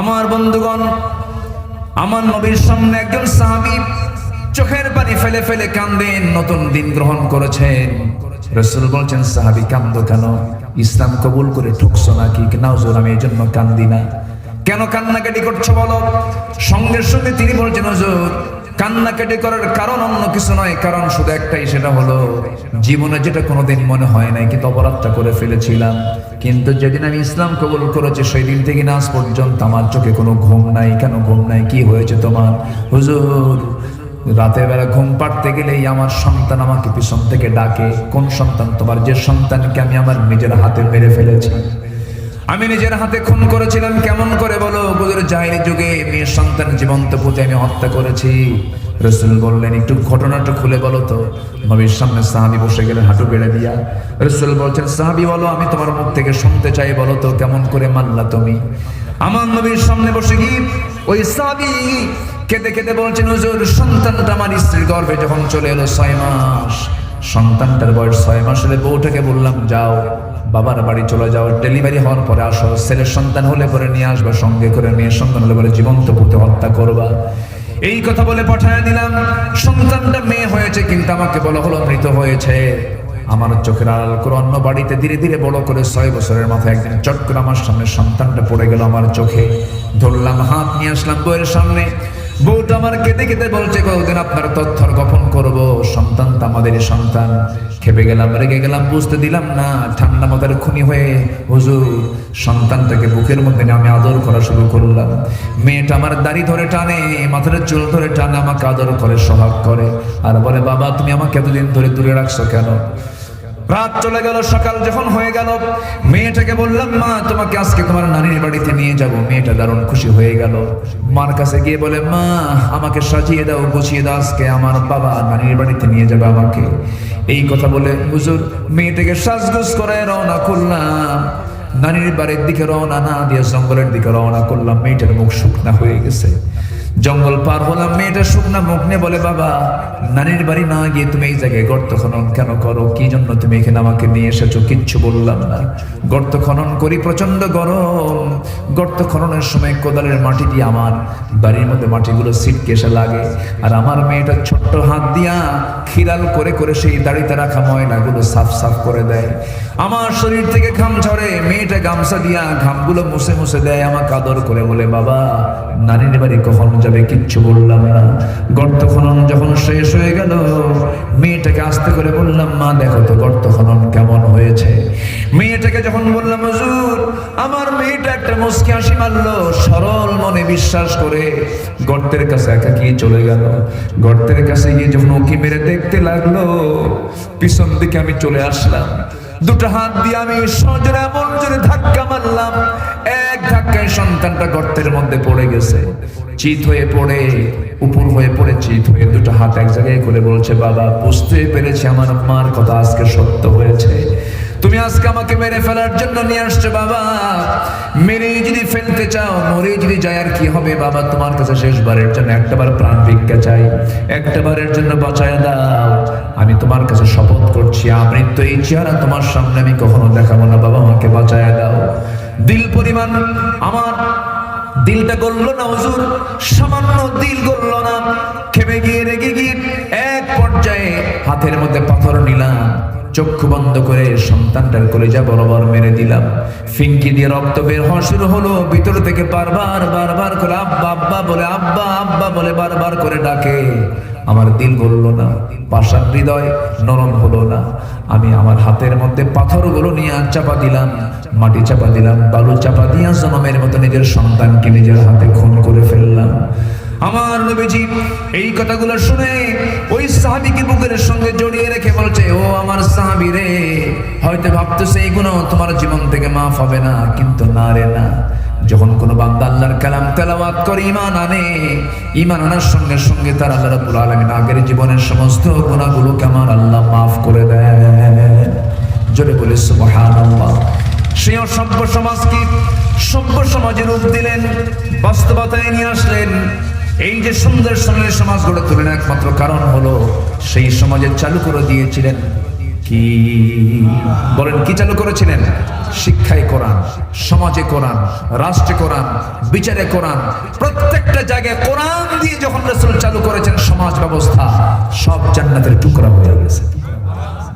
আমার বন্ধুগণ, আমার নবীর সামনে একজন সাহাবি চোখের পানি ফেলে ফেলে কান্দেন, নতুন দিন গ্রহণ করেছেন। রসুল বলছেন, সাহাবি, কান্দ কেন? ইসলাম কবুল করে ঠুকছো নাকি না হুজুর আমি এই জন্য কান্দি না। কেন কান্নাকাটি করছ বলো? সঙ্গে সঙ্গে তিনি বলছেন, হুজুর কান্নাকাটি করার কারণ অন্য কিছু নয়, কারণ শুধু একটাই, সেটা হলো জীবনে যেটা কোনোদিন মনে হয় নাই কিন্তু অপরাধটা করে ফেলেছিলাম। কিন্তু যেদিন আমি ইসলাম কবুল করেছি সেই দিন থেকে না, আজ পর্যন্ত আমার চোখে কোনো ঘুম নাই। কেন ঘুম নাই? কি হয়েছে তোমার? হুজুর, রাতের বেলা ঘুম পাড়তে গেলেই আমার সন্তান আমাকে পিছন থেকে ডাকে। কোন সন্তান? তোমার যে সন্তানকে আমি আমার নিজের হাতে মেরে ফেলেছি। আমি নিজের হাতে খুন করেছিলাম, কেমন করে বলো? গুজুর জাহিরি যুগে মেয়ের সন্তান জীবন্ত পুঁতে আমি হত্যা করেছি। রসুল বললেন, একটু ঘটনাটা খুলে বলো তো। নবীর সামনে সাহাবি বসে গেলেন হাঁটু বেড়ে দিয়া। রসুল বলছেন, সাহাবি, বলো, আমি তোমার মুখ থেকে শুনতে চাই, বলো তো, কেমন করে মানলা তুমি? আমার নবীর সামনে বসে গিয়ে ওই সাহাবি কেঁদে কেঁদে বলছেন, হুজুর, সন্তানটা আমার স্ত্রীর গর্ভে যখন চলে এলো ছয় মাস, সন্তানটার বয়স ছয় মাস হলে বউটাকে বললাম, যাও। বাবার বাড়ি চলে যাও ডেলিভারি হওয়ার পরে আসো ছেলের সন্তান হলে পরে নিয়ে আসবা, সঙ্গে করে মেয়ের সন্তান হলে পরে জীবন্ত পুঁতে হত্যা করবা। এই কথা বলে পাঠায় দিলাম। সন্তানটা মেয়ে হয়েছে কিন্তু আমাকে বলা হলো মৃত হয়েছে। আমার চোখের আড়াল করে অন্য বাড়িতে ধীরে ধীরে বড় করে ছয় বছরের মাথায় একদিন চট করে আমার সামনে সন্তানটা পড়ে গেল আমার চোখে। ধরলাম, হাত নিয়ে আসলাম বইয়ের সামনে। বউটা আমার কেঁদে কেঁদে বলছে কতদিন আপনার তথ্যর গোপন করব? সন্তান তো আমাদেরই সন্তান। খেপে গেলাম, রেগে গেলাম, বুঝতে দিলাম না। ঠান্ডা মাথার খুনি হয়ে, হুজুর, সন্তানটাকে বুকের মধ্যে আমি আদর করা শুরু করলাম। মেয়েটা আমার দাড়ি ধরে টানে, মাথার চুল ধরে টানে, আমাকে আদর করে, সোহাগ করে। আর বলে, বাবা, তুমি আমাকে এতদিন ধরে দূরে রাখছো কেন? রাত চলে গেল, সকাল যখন হয়ে গেল, মেয়েটাকে বললাম, মা, তোমাকে আজকে তোমার নানির বাড়িতে নিয়ে যাব। মেয়েটা দারুণ খুশি হয়ে গেল। মার কাছে গিয়ে বলে, মা, আমাকে সাজিয়ে দাও, গুছিয়ে দাও, আজকে আমার বাবা নানির বাড়িতে নিয়ে যাবে আমাকে। এই কথা বলে হুজুর মেয়েটাকে সাজগুজ করে রওনা করলাম। নানির বাড়ির দিকে রওনা না দিয়ে জঙ্গলের দিকে রওনা করলাম। মেয়েটার মুখ শুকনা হয়ে গেছে। জঙ্গল পার হলাম, মেয়েটা শুকনা মুখ নিয়ে বলে, বাবা, নানির বাড়ি না গিয়ে তুমি এই জায়গায় গর্ত খনন কেন করো? কি জন্য তুমি এখানে আমাকে নিয়ে এসেছ? কিচ্ছু বললাম না। গর্ত খনন করি প্রচণ্ড গরম। গর্ত খননের সময় কোদালের মাটি দিয়ে আমার বাড়ির মধ্যে মাটিগুলো সিটকে এসে লাগে। আর আমার মেয়েটা ছোট্ট হাত দিয়া খিরাল করে করে সেই দাড়িতে রাখা ময়লাগুলো সাফ সাফ করে দেয়। আমার শরীর থেকে ঘাম ঝরে, মেয়েটা গামছা দিয়া ঘামগুলো মুছে মুছে দেয়, আমাকে আদর করে বলে, বাবা, নানির বাড়ি কখন যাবে, কিচ্ছু বললাম না। গর্ত খনন যখন শেষ হয়ে গেল, মেয়েটাকে আস্তে করে বললাম, মা, দেখো তো গর্ত খনন কেমন হয়েছে। মেয়েটাকে যখন বললাম, হুজুর, আমার মেয়েটা একটা মুসকি হাসি মারলো, সরল মনে বিশ্বাস করে। গর্তের কাছে একাকি চলে গেল। গর্তের কাছে গিয়ে যখন উকি মেরে দেখতে লাগল, পিছন দিকে আমি চলে আসলাম। দুটো হাত দিয়ে আমি সজোরে এমন জোরে ধাক্কা মারলাম। এক সন্তানটা গর্তের মধ্যে পড়ে গেছে। চিত হয়ে পড়ে, উপর হয়ে পড়ে, চিত হয়ে দুটো হাত এক জায়গায় করে বলছে, বাবা, বুঝতে পেরেছি আমার মার কথা আজকে সত্য হয়েছে। তুমি আজকে আমাকে মেরে ফেলার জন্য নিয়ে আসছো, বাবা। মেরে যদি ফেলতে চাও, মরে যদি যায়, আর কি হবে? বাবা, তোমার কাছে শেষবারের জন্য একটাবার প্রাণ ভিক্ষা চাই। একটাবারের জন্য বাঁচায় দাও। আমি তোমার কাছে শপথ করছি, আমৃত্যু এই চেহারা তোমার সামনে আমি কখনো দেখাবো না। বাবা, আমাকে বাঁচায় দিল পরিমাণ, আমার দিলটা গললো না হুজুর, সামান্য দিল গললো না। খেপে গিয়ে রেগে গিয়ে এক পর্যায়ে হাতের মধ্যে পাথর নিলাম। চক্ষু বন্ধ করে সন্তানটার কলেজা বরাবর মেরে দিলাম। ফিঙ্কি দিয়ে রক্ত বের হওয়া শুরু হলো। ভিতর থেকে বারবার বারবার করে আব্বা আব্বা বলে, আব্বা আব্বা বলে, বারবার করে ডাকে। আমার দিল গললো না পাষাণ হৃদয় নরম হলো না। আমি আমার হাতের মধ্যে পাথরগুলো নিয়ে চাপা দিলাম, মাটি চাপা দিলাম, বালু চাপা দিয়া জনমের মতো নিজের সন্তানকে নিজের হাতে খুন করে ফেললাম। আমার নবীজি এই কথাগুলো শুনে ওই সাহাবিকে বুকের সঙ্গে জড়িয়ে রে। হয়তো গুণ তোমার জীবন থেকে মাফ হবে না, কিন্তু না রে, না। যখন কোনো কালাম করে ইমান আনে ইমান আনার সঙ্গে সঙ্গে তার আল্লাহ আগের জীবনের সমস্ত গুণাগুলোকে আমার আল্লাহ মাফ করে দেন। জোরে বলে সুবহানাল্লাহ। সেই অসভ্য সমাজকে সভ্য সমাজে রূপ দিলেন, বাস্তবতায় নিয়ে আসলেন। এই যে সুন্দর সুন্দর সমাজ গড়ে তোলেন একমাত্র কারণ হলো, সেই সমাজে চালু করে দিয়েছিলেন কি? বলেন, কি চালু করেছিলেন? শিক্ষায় কোরআন, সমাজে কোরআন, রাষ্ট্রে কোরআন, বিচারে কোরআন, প্রত্যেকটা জায়গায় কোরআন দিয়ে যখন রসুল চালু করেছেন, সমাজ ব্যবস্থা, সব জান্নাতের টুকরা হয়ে গেছে।